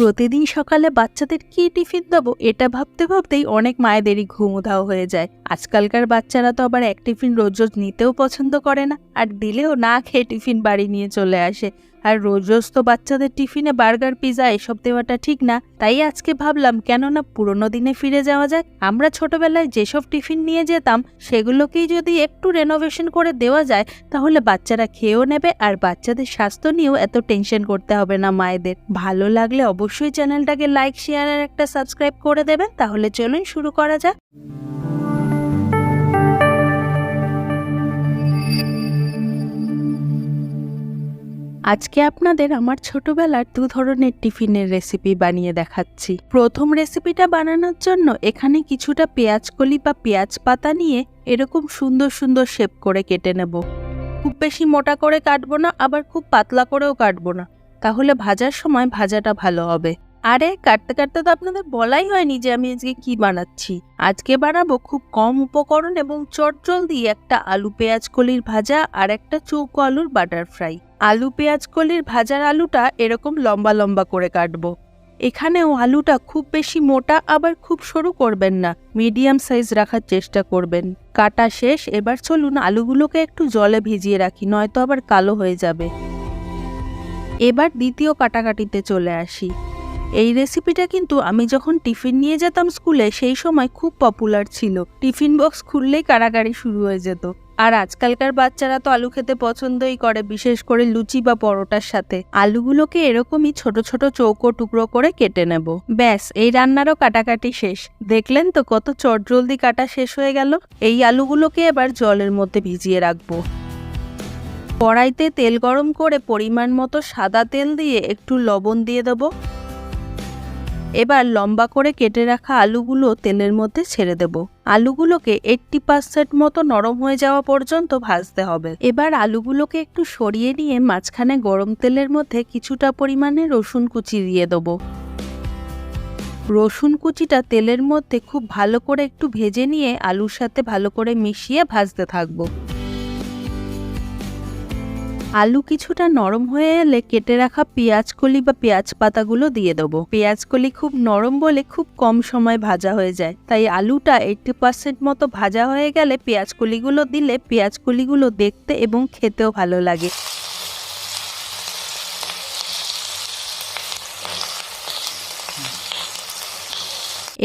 প্রতিদিন সকালে বাচ্চাদের কি টিফিন দেবো এটা ভাবতে ভাবতেই অনেক মায়েদেরই ঘুম উধাও হয়ে যায়। আজকালকার বাচ্চারা তো আবার এক টিফিন রোজ রোজ নিতেও পছন্দ করে না, আর দিলেও না খেয়ে টিফিন বাড়ি নিয়ে চলে আসে। আর রোজ রোজ তো বাচ্চাদের টিফিনে বার্গার পিৎজা এসব দেওয়াটা ঠিক না, তাই আজকে ভাবলাম কেন না পুরোনো দিনে ফিরে যাওয়া যায় আমরা ছোটবেলায় যেসব টিফিন নিয়ে যেতাম, সেগুলোকেই যদি একটু রেনোভেশন করে দেওয়া যায়, তাহলে বাচ্চারা খেয়েও নেবে আর বাচ্চাদের স্বাস্থ্য নিয়েও এত টেনশন করতে হবে না মায়েদের। ভালো লাগলে অবশ্যই চ্যানেলটাকে লাইক, শেয়ার আর একটা সাবস্ক্রাইব করে দেবেন। তাহলে চলুন শুরু করা যাক। আজকে আপনাদের আমার ছোটবেলার দু ধরনের টিফিনের রেসিপি বানিয়ে দেখাচ্ছি। প্রথম রেসিপিটা বানানোর জন্য এখানে কিছুটা পেঁয়াজ কলি বা পেঁয়াজ পাতা নিয়ে এরকম সুন্দর সুন্দর শেপ করে কেটে নেব। খুব বেশি মোটা করে কাটবো না, আবার খুব পাতলা করেও কাটবো না। তাহলে ভাজার সময় ভাজাটা ভালো হবে। আরে, কাটতে কাটতে তো আপনাদের বলাই হয়নি যে আমি আজকে কি বানাচ্ছি। আজকে বানাবো খুব কম উপকরণ এবং চটজল দিয়ে একটা আলু পেঁয়াজ কলির ভাজা আর একটা চৌকো আলুর বাটার ফ্রাই। আলু পেঁয়াজ কলির ভাজার আলুটা এরকম লম্বা লম্বা করে কাটবো। এখানেও আলুটা খুব বেশি মোটা আবার খুব সরু করবেন না, মিডিয়াম সাইজ রাখার চেষ্টা করবেন। কাটা শেষ, এবার চলুন আলুগুলোকে একটু জলে ভিজিয়ে রাখি, নয়তো আবার কালো হয়ে যাবে। এবার দ্বিতীয় কাটাকাটিতে চলে আসি। এই রেসিপিটা কিন্তু আমি যখন টিফিন নিয়ে যেতাম স্কুলে, সেই সময় খুব পপুলার ছিল। টিফিন বক্স খুললেই কারাগারি শুরু হয়ে যেত। আর আজকালকার বাচ্চারা তো আলু খেতে পছন্দই করে, বিশেষ করে লুচি বা পরোটার সাথে। আলুগুলোকে এরকমই ছোট ছোট চৌকো টুকরো করে কেটে নেব। ব্যাস, এই রান্নারও কাটাকাটি শেষ। দেখলেন তো কত চটজলদি কাটা শেষ হয়ে গেল? এই আলুগুলোকে এবার জলের মধ্যে ভিজিয়ে রাখব। কড়াইতে তেল গরম করে পরিমাণ মতো সাদা তেল দিয়ে একটু লবণ দিয়ে দেবো। এবার লম্বা করে কেটে রাখা আলুগুলো তেলের মধ্যে ছেড়ে দেব। আলুগুলোকে এইটটি পার্সেন্ট মতো নরম হয়ে যাওয়া পর্যন্ত ভাজতে হবে। এবার আলুগুলোকে একটু সরিয়ে নিয়ে মাঝখানে গরম তেলের মধ্যে কিছুটা পরিমাণে রসুন কুচি দিয়ে দেবো। রসুন কুচিটা তেলের মধ্যে খুব ভালো করে একটু ভেজে নিয়ে আলুর সাথে ভালো করে মিশিয়ে ভাজতে থাকব। আলু কিছুটা নরম হয়ে এলে কেটে রাখা পেঁয়াজ কলি বা পেঁয়াজ পাতাগুলো দিয়ে দেবো। পেঁয়াজ কলি খুব নরম বলে খুব কম সময় ভাজা হয়ে যায়। তাই আলুটা এইটটি পার্সেন্ট মতো ভাজা হয়ে গেলে পেঁয়াজ কলিগুলো দিলে পেঁয়াজ কলিগুলো দেখতে এবং খেতেও ভালো লাগে।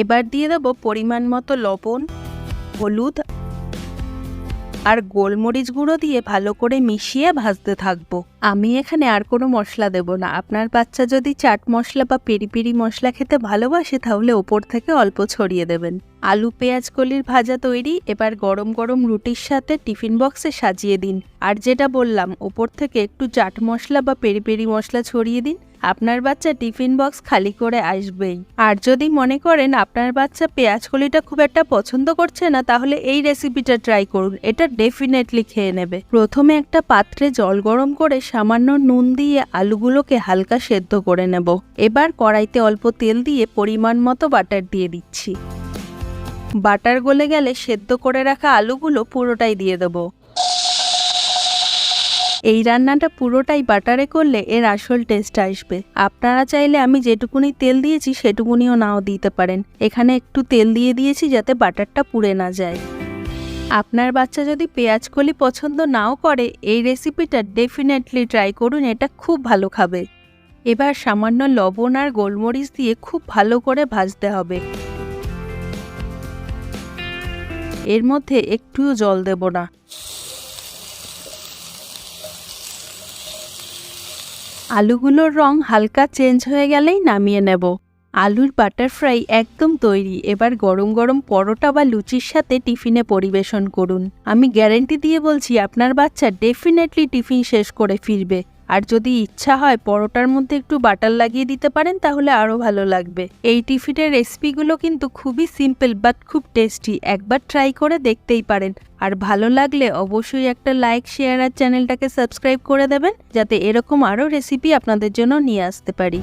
এবার দিয়ে দেবো পরিমাণ মতো লবণ, হলুদ আর গোলমরিচ গুঁড়ো দিয়ে ভালো করে মিশিয়ে ভাজতে থাকব। আমি এখানে আর কোনো মশলা দেব না। আপনার বাচ্চা যদি চাট মশলা বা পেরি পেরি মশলা খেতে ভালোবাসে, তাহলে ওপর থেকে অল্প ছড়িয়ে দেবেন। আলু পেঁয়াজ কলির ভাজা তৈরি। এবার গরম গরম রুটির সাথে টিফিন বক্সে সাজিয়ে দিন। আর যেটা বললাম, ওপর থেকে একটু চাট মশলা বা পেরি পেরি মশলা ছড়িয়ে দিন। আপনার বাচ্চা টিফিন বক্স খালি করে আসবেই। আর যদি মনে করেন আপনার বাচ্চা পেঁয়াজ কলিটা খুব একটা পছন্দ করছে না, তাহলে এই রেসিপিটা ট্রাই করুন। এটা ডেফিনেটলি খেয়ে নেবে। প্রথমে একটা পাত্রে জল গরম করে সামান্য নুন দিয়ে আলুগুলোকে হালকা সেদ্ধ করে নেব। এবার কড়াইতে অল্প তেল দিয়ে পরিমাণ মতো বাটার দিয়ে দিচ্ছি। বাটার গলে গেলে সেদ্ধ করে রাখা আলুগুলো পুরোটাই দিয়ে দেবো। এই রান্নাটা পুরোটাই বাটারে করলে এর আসল টেস্ট আসবে। আপনারা চাইলে আমি যেটুকুনি তেল দিয়েছি সেটুকুনিও নাও দিতে পারেন। এখানে একটু তেল দিয়ে দিয়েছি যাতে বাটারটা পুড়ে না যায়। আপনার বাচ্চা যদি পেঁয়াজ কলি পছন্দ নাও করে, এই রেসিপিটা ডেফিনেটলি ট্রাই করুন, এটা খুব ভালো খাবে। এবার সামান্য লবণ আর গোলমরিচ দিয়ে খুব ভালো করে ভাজতে হবে। এর মধ্যে একটুও জল দেব না। আলুগুলোর রং হালকা চেঞ্জ হয়ে গেলেই নামিয়ে নেব। আলুর বাটার ফ্রাই একদম তৈরি। এবার গরম গরম পরোটা বা লুচির সাথে টিফিনে পরিবেশন করুন। আমি গ্যারেন্টি দিয়ে বলছি, আপনার বাচ্চা ডেফিনেটলি টিফিন শেষ করে ফিরবে। আর যদি ইচ্ছা হয় পরোটার মধ্যে একটু বাটার লাগিয়ে দিতে পারেন, তাহলে আরও ভালো লাগবে। এই টিফিনের রেসিপিগুলো কিন্তু খুবই সিম্পল বাট খুব টেস্টি। একবার ট্রাই করে দেখতেই পারেন। আর ভালো লাগলে অবশ্যই একটা লাইক, শেয়ার আর চ্যানেলটাকে সাবস্ক্রাইব করে দেবেন, যাতে এরকম আরও রেসিপি আপনাদের জন্য নিয়ে আসতে পারি।